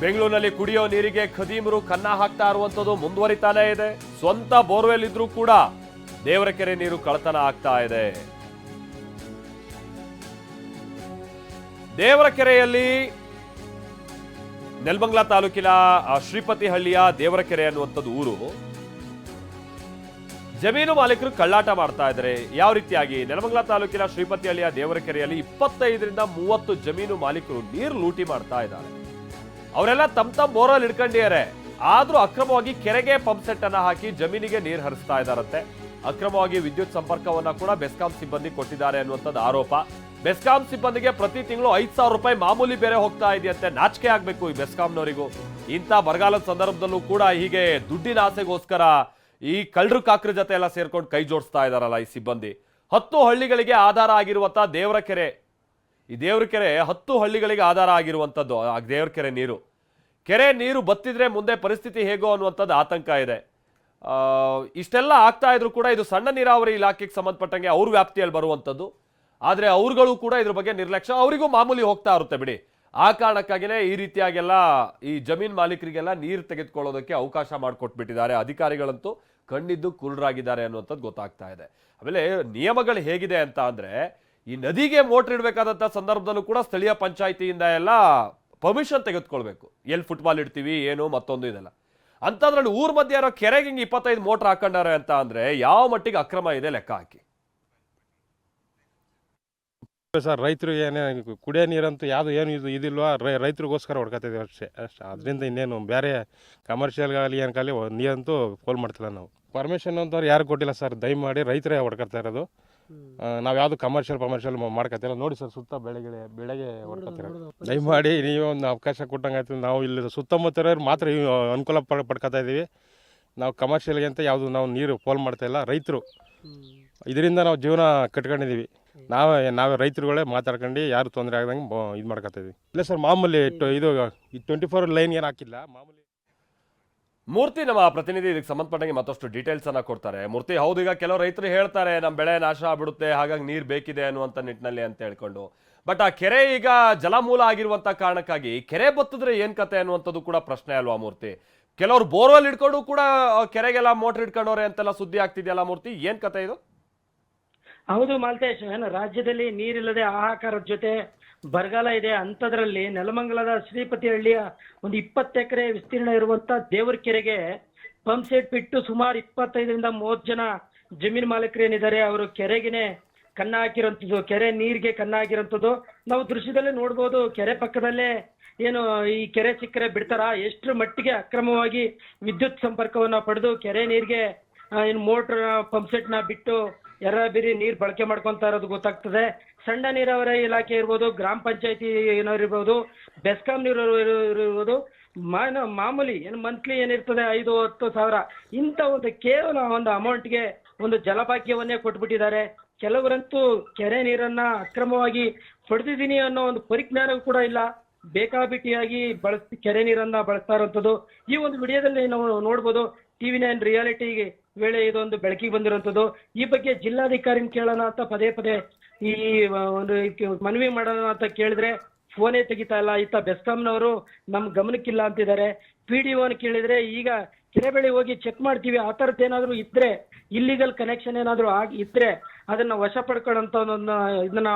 ಬೆಂಗಳೂರಿನಲ್ಲಿ ಕುಡಿಯೋ ನೀರಿಗೆ ಖದೀಮರು ಕನ್ನ ಹಾಕ್ತಾ ಇರುವಂತದ್ದು ಮುಂದುವರಿತಾನೇ ಇದೆ. ಸ್ವಂತ ಬೋರ್ವೆಲ್ ಇದ್ರೂ ಕೂಡ ದೇವರಕೆರೆ ನೀರು ಕಳತನ ಆಗ್ತಾ ಇದೆ. ದೇವರಕೆರೆಯಲ್ಲಿ ತಾಲೂಕಿನ ಶ್ರೀಪತಿಹಳ್ಳಿಯ ದೇವರಕೆರೆ ಅನ್ನುವಂಥದ್ದು ಊರು. ಜಮೀನು ಮಾಲೀಕರು ಕಳ್ಳಾಟ ಮಾಡ್ತಾ ಇದ್ದಾರೆ. ಯಾವ ರೀತಿಯಾಗಿ? ನೆಲಮಂಗಲ ತಾಲೂಕಿನ ಶ್ರೀಪತಿಹಳ್ಳಿಯ ಹಳ್ಳಿಯ ದೇವರಕೆರೆಯಲ್ಲಿ ಇಪ್ಪತ್ತೈದರಿಂದ ಮೂವತ್ತು ಜಮೀನು ಮಾಲೀಕರು ನೀರು ಲೂಟಿ ಮಾಡ್ತಾ ಇದ್ದಾರೆ. ಅವರೆಲ್ಲ ತಮ್ಮ ತಮ್ಮ ಬೋರಲ್ಲಿ ಹಿಡ್ಕೊಂಡಿದ್ದಾರೆ. ಆದ್ರೂ ಅಕ್ರಮವಾಗಿ ಕೆರೆಗೆ ಪಂಪ್ ಸೆಟ್ ಅನ್ನ ಹಾಕಿ ಜಮೀನಿಗೆ ನೀರು ಹರಿಸ್ತಾ ಇದ್ದಾರಂತೆ ಅಕ್ರಮವಾಗಿ ವಿದ್ಯುತ್ ಸಂಪರ್ಕವನ್ನ ಕೂಡ ಬೆಸ್ಕಾಂ ಸಿಬ್ಬಂದಿ ಕೊಟ್ಟಿದ್ದಾರೆ ಅನ್ನುವಂಥದ್ದು ಆರೋಪ. ಬೆಸ್ಕಾಂ ಸಿಬ್ಬಂದಿಗೆ ಪ್ರತಿ ತಿಂಗಳು ಐದ್ ಸಾವಿರ ರೂಪಾಯಿ ಮಾಮೂಲಿ ಬೇರೆ ಹೋಗ್ತಾ ಇದೆಯಂತೆ. ನಾಚಿಕೆ ಆಗಬೇಕು ಈ ಬೆಸ್ಕಾಂನವರಿಗೂ. ಇಂಥ ಬರಗಾಲದ ಸಂದರ್ಭದಲ್ಲೂ ಕೂಡ ಹೀಗೆ ದುಡ್ಡಿನ ಆಸೆಗೋಸ್ಕರ ಈ ಕಳ್ಳರು ಕಾಕ್ರ ಜೊತೆ ಎಲ್ಲ ಸೇರ್ಕೊಂಡು ಕೈ ಜೋಡಿಸ್ತಾ ಇದ್ದಾರಲ್ಲ ಈ ಸಿಬ್ಬಂದಿ. ಹತ್ತು ಹಳ್ಳಿಗಳಿಗೆ ಆಧಾರ ಆಗಿರುವಂತ ದೇವರ ಕೆರೆ. ಈ ದೇವ್ರ ಕೆರೆ ಹತ್ತು ಹಳ್ಳಿಗಳಿಗೆ ಆಧಾರ ಆಗಿರುವಂಥದ್ದು. ಆ ದೇವ್ರ ಕೆರೆ ನೀರು. ಕೆರೆ ನೀರು ಬತ್ತಿದ್ರೆ ಮುಂದೆ ಪರಿಸ್ಥಿತಿ ಹೇಗೋ ಅನ್ನುವಂಥದ್ದು ಆತಂಕ ಇದೆ. ಇಷ್ಟೆಲ್ಲ ಆಗ್ತಾ ಇದ್ರು ಕೂಡ ಇದು ಸಣ್ಣ ನೀರಾವರಿ ಇಲಾಖೆಗೆ ಸಂಬಂಧಪಟ್ಟಂಗೆ ಅವ್ರ ವ್ಯಾಪ್ತಿಯಲ್ಲಿ ಬರುವಂಥದ್ದು. ಆದರೆ ಅವ್ರುಗಳು ಕೂಡ ಇದ್ರ ಬಗ್ಗೆ ನಿರ್ಲಕ್ಷ್ಯ. ಅವರಿಗೂ ಮಾಮೂಲಿ ಹೋಗ್ತಾ ಇರುತ್ತೆ ಬಿಡಿ. ಆ ಕಾರಣಕ್ಕಾಗಿಯೇ ಈ ರೀತಿಯಾಗೆಲ್ಲ ಈ ಜಮೀನ್ ಮಾಲೀಕರಿಗೆಲ್ಲ ನೀರು ತೆಗೆದುಕೊಳ್ಳೋದಕ್ಕೆ ಅವಕಾಶ ಮಾಡಿಕೊಟ್ಬಿಟ್ಟಿದ್ದಾರೆ. ಅಧಿಕಾರಿಗಳಂತೂ ಕಣ್ಣಿದ್ದು ಕುರುಡರಾಗಿದ್ದಾರೆ ಅನ್ನುವಂಥದ್ದು ಗೊತ್ತಾಗ್ತಾ ಇದೆ. ಆಮೇಲೆ ನಿಯಮಗಳು ಹೇಗಿದೆ ಅಂತ ಅಂದರೆ ಈ ನದಿಗೆ ಮೋಟ್ರ್ ಇಡಬೇಕಾದಂಥ ಸಂದರ್ಭದಲ್ಲೂ ಕೂಡ ಸ್ಥಳೀಯ ಪಂಚಾಯಿತಿಯಿಂದ ಎಲ್ಲ ಪರ್ಮಿಷನ್ ತೆಗೆದುಕೊಳ್ಬೇಕು. ಎಲ್ಲಿ ಫುಟ್ಬಾಲ್ ಇಡ್ತೀವಿ, ಏನು, ಮತ್ತೊಂದು ಇದೆಲ್ಲ. ಅಂಥದ್ರಲ್ಲಿ ಊರ್ ಮಧ್ಯೆ ಇರೋ ಕೆರೆಗೆ ಹಿಂಗೆ ಇಪ್ಪತ್ತೈದು ಮೋಟ್ರ್ ಹಾಕೊಂಡಾರೆ ಅಂತ ಅಂದರೆ ಯಾವ ಮಟ್ಟಿಗೆ ಅಕ್ರಮ ಇದೆ ಲೆಕ್ಕ ಹಾಕಿ. ಸರ್ ರೈತರು ಏನೇ ಕುಡಿಯೋ ನೀರಂತೂ ಯಾವುದು ಏನು ಇದು ಇದಿಲ್ವಾ? ರೈ, ರೈತರಿಗೋಸ್ಕರ ಹೊಡ್ಕೊತಿದ್ದೀವಿ ಅಷ್ಟೇ ಅಷ್ಟೇ. ಅದರಿಂದ ಇನ್ನೇನು ಬೇರೆ ಕಮರ್ಷಿಯಲ್ಗಾಗಲಿ ಏನಕ್ಕಾಗಲಿ ನೀರಂತೂ ಫೋಲ್ ಮಾಡ್ತಿಲ್ಲ ನಾವು. ಪರ್ಮಿಷನ್ ಅಂತವ್ರು ಯಾರು ಕೊಟ್ಟಿಲ್ಲ ಸರ್, ದಯಮಾಡಿ ರೈತರೇ ಹೊಡ್ಕೊತಾ ಇರೋದು. ನಾವು ಯಾವುದು ಕಮರ್ಷಿಯಲ್ ಕಮರ್ಷಿಯಲ್ ಮಾಡ್ಕೊತಿಲ್ಲ ನೋಡಿ ಸರ್ ಸುತ್ತ ಬೆಳೆಗೆ ಬೆಳಗ್ಗೆ ಹೊಡ್ಕೊತೀರ ದಯಮಾಡಿ ನೀವು ಒಂದು ಅವಕಾಶ ಕೊಟ್ಟಂಗೆ ಆಯ್ತು. ನಾವು ಇಲ್ಲಿ ಸುತ್ತಮುತ್ತ ಮಾತ್ರ ಅನುಕೂಲ ಪಡ್ ಪಡ್ಕೊತಾ ಇದ್ದೀವಿ ನಾವು ಕಮರ್ಷಿಯಲ್ಗೆ ಅಂತ ಯಾವುದು ನಾವು ನೀರು ಫೋಲ್ ಮಾಡ್ತಾ ಇಲ್ಲ. ರೈತರು. ಇದರಿಂದ ನಾವು ಜೀವನ ಕಟ್ಕೊಂಡಿದ್ದೀವಿ ನಾವೇ ನಾವೇ ರೈತರುಗಳೇ ಮಾತಾಡ್ಕೊಂಡು ಯಾರು ತೊಂದರೆ ಆಗ್ದಂಗೆ ಇದು ಮಾಡ್ಕೊತಾ ಇದೀವಿ. ಇಲ್ಲ ಸರ್ ಮಾಮೂಲಿ ಇದು ಟ್ವೆಂಟಿ ಫೋರ್ ಲೈನ್ ಏನು ಹಾಕಿಲ್ಲ. ಮಾಮೂಲಿ ಮೂರ್ತಿ ನಮ್ಮ ಪ್ರತಿನಿಧಿ ಇದಕ್ಕೆ ಸಂಬಂಧಪಟ್ಟಂಗೆ ಮತ್ತಷ್ಟು ಡೀಟೇಲ್ಸ್ ಅನ್ನ ಕೊಡ್ತಾರೆ. ಮೂರ್ತಿ, ಹೌದು, ಈಗ ಕೆಲವು ರೈತರು ಹೇಳ್ತಾರೆ ನಮ್ಮ ಬೆಳೆ ನಾಶ ಆಗ್ಬಿಡುತ್ತೆ, ಹಾಗಾಗಿ ನೀರು ಬೇಕಿದೆ ಅನ್ನುವಂಥ ನಿಟ್ಟಿನಲ್ಲಿ ಅಂತ ಹೇಳ್ಕೊಂಡು. ಬಟ್ ಆ ಕೆರೆ ಈಗ ಜಲಮೂಲ ಆಗಿರುವಂತ ಕಾರಣಕ್ಕಾಗಿ ಕೆರೆ ಬತ್ತಿದ್ರೆ ಏನ್ ಕತೆ ಅನ್ನುವಂಥದ್ದು ಕೂಡ ಪ್ರಶ್ನೆ ಅಲ್ವಾ ಮೂರ್ತಿ? ಕೆಲವರು ಬೋರ್ವೆಲ್ ಇಟ್ಕೊಂಡು ಕೂಡ ಕೆರೆಗೆಲ್ಲ ಮೋಟರ್ ಇಟ್ಕೊಂಡವ್ರೆ ಅಂತೆಲ್ಲ ಸುದ್ದಿ ಆಗ್ತಿದೆಯಲ್ಲ ಮೂರ್ತಿ? ಏನ್ ಕತೆ ಇದು? ಹೌದು ಮಾಲ್ತೇಶ್ ರಾಜ್ಯದಲ್ಲಿ ನೀರಿಲ್ಲದೆ ಹಾಹಾಕಾರದ ಜೊತೆ ಬರಗಾಲ ಇದೆ ಅಂಥದ್ರಲ್ಲಿ ನೆಲಮಂಗಲದ ಶ್ರೀಪತಿಹಳ್ಳಿಯ ಒಂದು ಇಪ್ಪತ್ತು ಎಕರೆ ವಿಸ್ತೀರ್ಣ ಇರುವಂತ ದೇವರ ಕೆರೆಗೆ ಪಂಪ್ ಸೆಟ್ ಬಿಟ್ಟು ಸುಮಾರು ಇಪ್ಪತ್ತೈದರಿಂದ ಮೂವತ್ತು ಜನ ಜಮೀನು ಮಾಲೀಕರು ಏನಿದ್ದಾರೆ, ಅವರು ಕೆರೆಗೆನೆ ಕನ್ನ ಕೆರೆ ನೀರಿಗೆ ಕನ್ನ ನಾವು ದೃಶ್ಯದಲ್ಲೇ ನೋಡ್ಬೋದು, ಕೆರೆ ಪಕ್ಕದಲ್ಲೇ ಏನು ಈ ಕೆರೆ ಸಿಕ್ಕರೆ ಬಿಡ್ತಾರ ಎಷ್ಟು ಮಟ್ಟಿಗೆ ಅಕ್ರಮವಾಗಿ ವಿದ್ಯುತ್ ಸಂಪರ್ಕವನ್ನ ಪಡೆದು ಕೆರೆ ನೀರಿಗೆ ಏನು ಮೋಟ್ರ್ ಪಂಪ್ನ ಬಿಟ್ಟು ಎರ್ರಬಿರಿ ನೀರ್ ಬಳಕೆ ಮಾಡ್ಕೊಂತ ಇರೋದು ಗೊತ್ತಾಗ್ತದೆ. ಸಣ್ಣ ನೀರಾವರಿ ಇಲಾಖೆ ಇರ್ಬೋದು, ಗ್ರಾಮ ಪಂಚಾಯತಿ ಏನೋ ಇರ್ಬೋದು, ಬೆಸ್ಕಾಂ ನೀರು ಇರ್ಬೋದು, ಮಾನ ಮಾಮೂಲಿ ಏನು ಮಂತ್ಲಿ ಏನಿರ್ತದೆ, ಐದು, ಹತ್ತು ಸಾವಿರ. ಇಂಥ ಒಂದು ಕೇವಲ ಒಂದು ಅಮೌಂಟ್ಗೆ ಒಂದು ಜಲಭಾಗ್ಯವನ್ನೇ ಕೊಟ್ಬಿಟ್ಟಿದ್ದಾರೆ. ಕೆಲವರಂತೂ ಕೆರೆ ನೀರನ್ನ ಅಕ್ರಮವಾಗಿ ಪಡೆದಿದ್ದೀನಿ ಅನ್ನೋ ಒಂದು ಪರಿಜ್ಞಾನ ಕೂಡ ಇಲ್ಲ. ಬೇಕಾಬಿಟ್ಟಿಯಾಗಿ ಬಳಸ್ ಕೆರೆ ನೀರನ್ನ ಬಳಸ್ತಾ ಇರುವಂಥದ್ದು ಈ ಒಂದು ವಿಡಿಯೋದಲ್ಲಿ ನಾವು ನೋಡ್ಬೋದು ಟಿವಿ ನೈನ್ ರಿಯಾಲಿಟಿ ವೇಳೆ ಇದೊಂದು ಬೆಳಕಿಗೆ ಬಂದಿರುವಂತದ್ದು ಈ ಬಗ್ಗೆ ಜಿಲ್ಲಾಧಿಕಾರಿನ ಕೇಳೋಣ ಅಂತ ಪದೇ ಪದೇ ಈ ಒಂದು ಮನವಿ ಮಾಡೋಣ ಅಂತ ಕೇಳಿದ್ರೆ ಫೋನೇ ತೆಗಿತಾ ಇಲ್ಲ. ಇತ್ತ ಬೆಸ್ಕಾಂನವರು ನಮ್ ಗಮನಕ್ಕಿಲ್ಲ ಅಂತಿದ್ದಾರೆ. ಪಿ ಡಿ ಕೇಳಿದ್ರೆ ಈಗ ಕೆರೆ ಬಳಿ ಹೋಗಿ ಚೆಕ್ ಮಾಡ್ತೀವಿ, ಆ ಥರದ್ದು ಏನಾದರೂ ಇದ್ರೆ ಇಲ್ಲಿಗಲ್ ಕನೆಕ್ಷನ್ ಏನಾದರೂ ಆಗಿ ಇದ್ರೆ ಅದನ್ನ ವಶ ಪಡ್ಕೊಳ್ಳೋಂಥ ಇದನ್ನ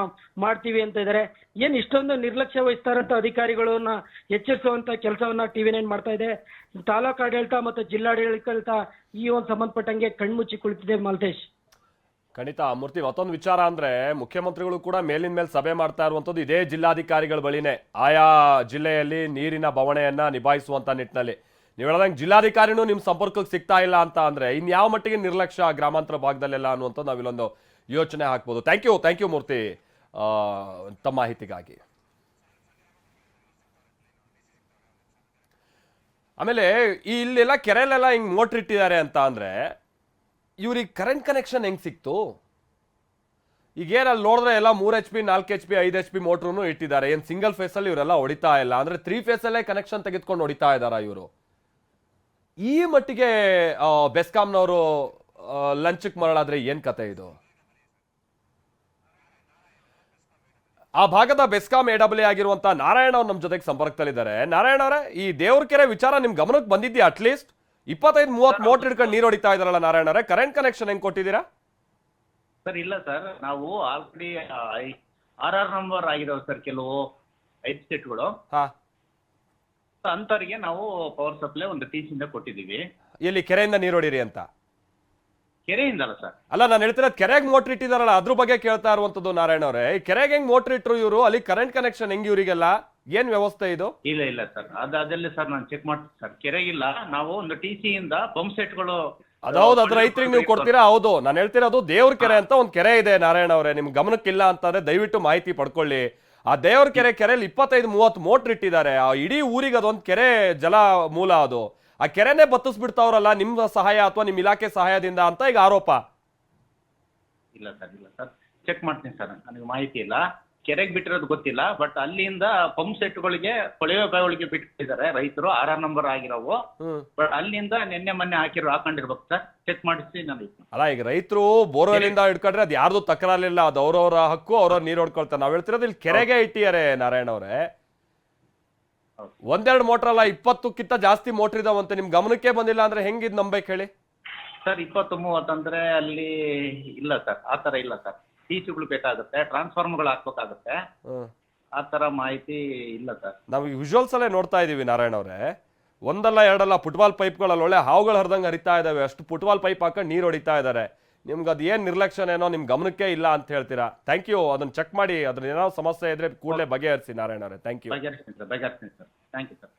ಮಾಡ್ತೀವಿ ಅಂತ ಇದ್ದಾರೆ ಏನ್ ಇಷ್ಟೊಂದು ನಿರ್ಲಕ್ಷ್ಯ ವಹಿಸ್ತಾರಂತ ಅಧಿಕಾರಿಗಳನ್ನ ಎಚ್ಚರಿಸುವಂತ ಕೆಲಸವನ್ನ ಟಿವಿ ನೈನ್ ಮಾಡ್ತಾ ಇದೆ. ತಾಲೂಕು ಆಡಳಿತ ಮತ್ತು ಜಿಲ್ಲಾಡಳಿತ ಈ ಒಂದು ಸಂಬಂಧಪಟ್ಟಂಗೆ ಕಣ್ಮುಚ್ಚಿ ಕುಳಿತಿದೆ ಮಾಲ್ತೇಶ್. ಖಂಡಿತ, ಮೂರ್ತಿ, ಮತ್ತೊಂದು ವಿಚಾರ ಅಂದ್ರೆ ಮುಖ್ಯಮಂತ್ರಿಗಳು ಕೂಡ ಮೇಲಿನ ಮೇಲೆ ಸಭೆ ಮಾಡ್ತಾ ಇರುವಂತದ್ದು ಇದೇ ಜಿಲ್ಲಾಧಿಕಾರಿಗಳ ಬಳಿನೇ. ಆಯಾ ಜಿಲ್ಲೆಯಲ್ಲಿ ನೀರಿನ ಬವಣೆಯನ್ನ ನಿಭಾಯಿಸುವಂತ ನಿಟ್ಟಿನಲ್ಲಿ. ನೀವು ಹೇಳ್ದಂಗೆ ಜಿಲ್ಲಾಧಿಕಾರಿನೂ ನಿಮ್ಮ ಸಂಪರ್ಕಕ್ಕೆ ಸಿಗ್ತಾ ಇಲ್ಲ ಅಂತ ಅಂದ್ರೆ ಇನ್ಯಾವ ಮಟ್ಟಿಗೆ ನಿರ್ಲಕ್ಷ್ಯ ಗ್ರಾಮಾಂತರ ಭಾಗದಲ್ಲೆಲ್ಲ ಅನ್ನುವಂಥದ್ದು ನಾವಿಲ್ಲೊಂದು ಯೋಚನೆ ಹಾಕ್ಬೋದು. Thank you thank you Murthy. ತಮ್ಮ ಮಾಹಿತಿಗಾಗಿ. ಆಮೇಲೆ ಇಲ್ಲೆಲ್ಲ ಕೆರೆಯಲ್ಲೆಲ್ಲ ಹಿಂಗೆ ಮೋಟ್ರ್ ಇಟ್ಟಿದ್ದಾರೆ ಅಂತ ಅಂದ್ರೆ ಇವ್ರಿಗೆ ಕರೆಂಟ್ ಕನೆಕ್ಷನ್ ಹೆಂಗೆ ಸಿಕ್ತು? ಈಗ ಏನಲ್ಲಿ ಅಲ್ಲಿ ನೋಡಿದ್ರೆ ಎಲ್ಲ ಮೂರು ಎಚ್ ಪಿ ನಾಲ್ಕು ಎಚ್ ಪಿ ಐದು ಎಚ್ ಪಿ ಮೋಟ್ರೂ ಇಟ್ಟಿದ್ದಾರೆ. ಏನು ಸಿಂಗಲ್ ಫೇಸಲ್ಲಿ ಇವರೆಲ್ಲ ಹೊಡಿತಾ ಇಲ್ಲ. ಅಂದರೆ ತ್ರೀ ಫೇಸಲ್ಲೇ ಕನೆಕ್ಷನ್ ತೆಗೆದುಕೊಂಡು ಹೊಡಿತಾ ಇದ್ದಾರೆ ಇವರು? ಈ ಮಟ್ಟಿಗೆ ಬೆಸ್ಕಾಮ್ನವರು ಲಂಚಕ್ಕೆ ಮರಳಾದ್ರೆ ಏನು ಕತೆ ಇದು? ಆ ಭಾಗದ ಬೆಸ್ಕಾಂ ಎ ಡಬ್ಲ್ಯೂ ಆಗಿರುವಂತ ನಾರಾಯಣ ಅವ್ರು ನಮ್ಮ ಜೊತೆಗೆ ಸಂಪರ್ಕದಲ್ಲಿದ್ದಾರೆ. ನಾರಾಯಣ ಅವರೇ, ಈ ದೇವ್ರ ಕೆರೆ ವಿಚಾರ ನಿಮ್ ಗಮನಕ್ಕೆ ಬಂದಿದ್ಯಾ ಅಟ್ಲೀಸ್ಟ್ ಇಪ್ಪತ್ತೈದು ಮೂವತ್ತು ಮೋಟರ್ ಹಿಡ್ಕೊಂಡು ನೀರು ಹೊಡಿತಾ ಇದಾರಲ್ಲ ನಾರಾಯಣ ಅವರೇ. ಕರೆಂಟ್ ಕನೆಕ್ಷನ್ ಹೆಂಗ್ ಕೊಟ್ಟಿದ್ದೀರಾ? ಸರ್ ಇಲ್ಲ ಸರ್. ನಾವು ಆಲ್ರೆಡಿ ಆರ್ ಆರ್ ನಂಬರ್ ಆಗಿದಾವೆ ಸರ್ ಕೆಲವು ಐದು ಸೆಟ್ಗಳು ಹಾ. ಅಂತರಿಗೆ ನಾವು ಪವರ್ ಸಪ್ಲೈ ಒಂದು ಟೀಚಿಂದ ಕೊಟ್ಟಿದೀವಿ ಇಲ್ಲಿ ಕೆರೆಯಿಂದ ನೀರು ಹೊಡಿರಿ ಅಂತ? ಕೆರೆಯಿಂದಲ್ಲ ಸರ್. ಅಲ್ಲ ನಾನು ಹೇಳ್ತಿರೋದು ಕೆರೆಗೆ ಮೋಟರ್ ಇಟ್ಟಿದಾರಲ್ಲ ಅದ್ರ ಬಗ್ಗೆ ಕೇಳ್ತಾ ಇರುವಂತದ್ದು ನಾರಾಯಣ ಅವರೇ. ಕೆರೆಗೆ ಹೆಂಗ್ ಮೋಟರ್ ಇಟ್ರು ಇವರು? ಅಲ್ಲಿ ಕರೆಂಟ್ ಕನೆಕ್ಷನ್ ಹೆಂಗ್ ಇವರಿಗೆಲ್ಲ? ಏನ್ ವ್ಯವಸ್ಥೆ ಇದು? ಇಲ್ಲ ಇಲ್ಲ ಸರ್. ಅದ ಅದೆಲ್ಲ ಸರ್ ನಾನು ಚೆಕ್ ಮಾಡ್ತೀನಿ ಸರ್. ಕೆರೆಗಿಲ್ಲ ನಾವು ಒಂದು ಟಿ ಇಂದ ಪಂಪ್ ಸೆಟ್ಗಳು ಅದೌದು ಅದ್ರ ರೈತರಿಗೆ ನೀವು ಕೊಡ್ತೀರಾ? ಹೌದು. ನಾನು ಹೇಳ್ತಿರೋದು ದೇವ್ರ ಕೆರೆ ಅಂತ ಒಂದು ಕೆರೆ ಇದೆ ನಾರಾಯಣ ಅವರೇ. ನಿಮ್ ಗಮನಕ್ಕಿಲ್ಲ ಅಂತಂದ್ರೆ ದಯವಿಟ್ಟು ಮಾಹಿತಿ ಪಡ್ಕೊಳ್ಳಿ. ಆ ದೇವ್ರ ಕೆರೆ ಕೆರೆಯಲ್ಲಿ ಇಪ್ಪತ್ತೈದು ಮೂವತ್ತು ಮೋಟ್ರ್ ಇಟ್ಟಿದ್ದಾರೆ. ಆ ಇಡೀ ಊರಿಗೆ ಅದೊಂದು ಕೆರೆ ಜಲ ಮೂಲ ಅದು. ಆ ಕೆರೆನೇ ಬತ್ತಿಸ್ಬಿಡ್ತಾವ್ರಲ್ಲ ನಿಮ್ಮ ಸಹಾಯ ಅಥವಾ ನಿಮ್ಮ ಇಲಾಖೆ ಸಹಾಯದಿಂದ ಅಂತ ಈಗ ಆರೋಪ. ಇಲ್ಲ ಸರ್ ಇಲ್ಲ ಸರ್. ಚೆಕ್ ಮಾಡ್ತೀನಿ ಸರ್. ನನಗೆ ಮಾಹಿತಿ ಇಲ್ಲ. ಕೆರೆಗೆ ಬಿಟ್ಟಿರೋದು ಗೊತ್ತಿಲ್ಲ ಬಟ್ ಅಲ್ಲಿಂದ ಪಂಪ್ ಸೆಟ್ಗಳಿಗೆ ಕೊಳವೆ ಬಾವಿಗಳಿಗೆ ಬಿಟ್ಟಿದ್ದಾರೆ ರೈತರು ಆರ್ ಆರ್ ನಂಬರ್ ಆಗಿರೋವು. ಹ್ಮ್. ಬಟ್ ಅಲ್ಲಿಂದ ನಿನ್ನೆ ಮೊನ್ನೆ ಹಾಕಿರೋ ಹಾಕೊಂಡಿರ್ಬೇಕು ಸರ್ ಚೆಕ್ ಮಾಡಿಸಿ ನಾನು. ಅಲ್ಲ ಈಗ ರೈತರು ಬೋರ್ವೆಲ್ ಇಂದ ಇಟ್ಕೊಂಡ್ರೆ ಅದು ಯಾರ್ದು ತಕರಾರಿಲ್ಲ ಅದು ಅವ್ರವ್ರ ಹಕ್ಕು ಅವ್ರವ್ರ ನೀರು ಹೊಡ್ಕೊಳ್ತಾರೆ. ನಾವ್ ಹೇಳ್ತಿರೋದು ಇಲ್ಲಿ ಕೆರೆಗೆ ಇಟ್ಟಿದ್ದಾರೆ ನಾರಾಯಣ ಅವರೇ. ಹೌದು. ಒಂದೆರಡು ಮೋಟರ್ ಅಲ್ಲ ಇಪ್ಪತ್ತಕ್ಕಿಂತ ಜಾಸ್ತಿ ಮೋಟರ್ ಇದಾವಂತೆ ನಿಮ್ ಗಮನಕ್ಕೆ ಬಂದಿಲ್ಲ ಅಂದ್ರೆ ಹೆಂಗಿದ್ ನಂಬೇಕು ಹೇಳಿ ಸರ್ ಇಪ್ಪತ್ತು ಮೂವತ್ತಂದ್ರೆ ಅಲ್ಲಿ ಇಲ್ಲ ಸರ್ ಆ ಥರ ಇಲ್ಲ ಸರ್. ಟೀಚುಗಳು ಬೇಕಾಗುತ್ತೆ ಟ್ರಾನ್ಸ್ಫಾರ್ಮರ್ಗಳು ಹಾಕ್ಬೇಕಾಗುತ್ತೆ. ಹ್ಮ್. ಆ ತರ ಮಾಹಿತಿ ಇಲ್ಲ ಸರ್. ನಾವು ವಿಜುವಲ್ಸ್ ಅಲ್ಲೇ ನೋಡ್ತಾ ಇದೀವಿ ನಾರಾಯಣ ಅವರೇ. ಒಂದಲ್ಲ ಎರಡಲ್ಲ ಫುಟ್ಬಾಲ್ ಪೈಪ್ಗಳಲ್ಲಿ ಒಳ್ಳೆ ಹಾವುಗಳು ಹರಿದಂಗೆ ಹರಿತಾ ಇದಾವೆ. ಅಷ್ಟು ಫುಟ್ಬಾಲ್ ಪೈಪ್ ಹಾಕೊಂಡು ನೀರು ಹೊಡಿತಾ ಇದ್ದಾರೆ ನಿಮ್ಗೆ ಅದು ಏನು ನಿರ್ಲಕ್ಷ್ಯನೇನೋ ನಿಮ್ ಗಮನಕ್ಕೆ ಇಲ್ಲ ಅಂತ ಹೇಳ್ತೀರಾ? ಥ್ಯಾಂಕ್ ಯು ಅದನ್ನ ಚೆಕ್ ಮಾಡಿ ಅದ್ರ ಏನಾದ್ರು ಸಮಸ್ಯೆ ಇದ್ರೆ ಕೂಡಲೇ ಬಗೆಹರಿಸಿ ನಾರಾಯಣ ಅವರೇ. ಥ್ಯಾಂಕ್ ಯು ಬಗೆಹರಿಸ್ತೀನಿ ಸರ್ ಬಗೆಹರಿಸ್ತೀನಿ ಸರ್. Thank you sir.